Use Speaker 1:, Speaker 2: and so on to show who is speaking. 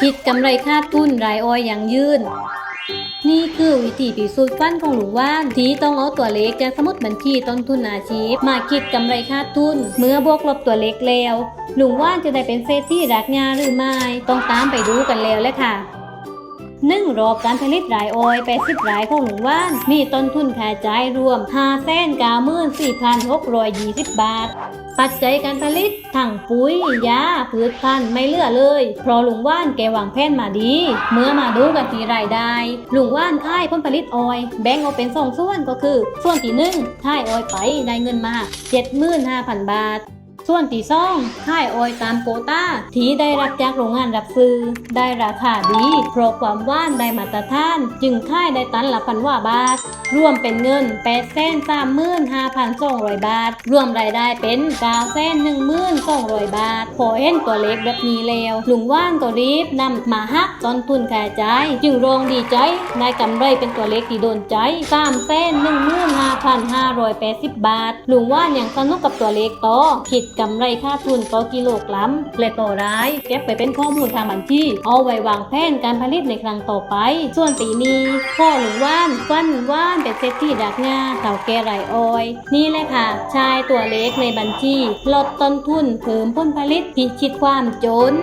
Speaker 1: คิดกำไรค่าทุนรายออยอย่างยืน นี่คือวิธีพิสูจน์ฟันของหลุงว่านที่ต้องเอาตัวเลขจากสมุดบัญชีต้นทุนอาชีพ มาคิดกำไรค่าทุน เมื่อบวกลบตัวเลขแล้ว หลุงว่านจะได้เป็นเศรษฐีรักงาหรือไม่ ต้องตามไปดูกันแล้วเลยค่ะ นึ่งรอบการผลิตรายออย80รายของหลุงว่าน มีต้นทุนค่าใช้รวม5 9 4 6 2 0บบาท ปัจจัยการผลิตทั้งปุ๋ยยาพืชพันธุ์ไม่เหลือเลย เพราะลุงว่านแกวางแผนมาดี เมื่อมาดูกันที่รายได้ ลุงว่านค่ายผลผลิตออย แบ่งออกเป็นสองส่วนก็คือ ส่วนที่หนึ่งค่ายออยไปได้เงินมา75,000บาท ส่วนที่สองค่ายออยตามโควต้าที่ได้รับจากโรงงานรับซื้อ ได้ราคาดีเพราะความว่านได้มาตรฐาน จึงค่ายได้ตันละพันว่าบาท รวมเป็นเงิน8 3 5 2 0 0บาท รวมรายได้เป็น9 1 2 0 0บาทพอเห็นตัวเลขแบบนี้แล้วลุงว่านก็รีบนำมาหักต้นทุนค่าใช้ายจึงรองดีใจได้กำไรเป็นตัวเลขที่โดนใจ3แสน15,580บบาทลุงว่านยังสนุกกับตัวเลขต่อคิดกำไรค่าทุนต่อกิโลกรัมและต่อราย เก็บไปเป็นข้อมูลทางบัญชีเอาไว้วางแผนการผลิตในครั้งต่อไป ส่วนปีนี้พ่อหลุงว่านฟันว่านเป็นเศรษฐีดักงาเต่าแก่ไรออย นี่แหละค่ะ ชายตัวเล็กในบัญชี ลดต้นทุนเพิ่มผลผลิตพิชิตความจน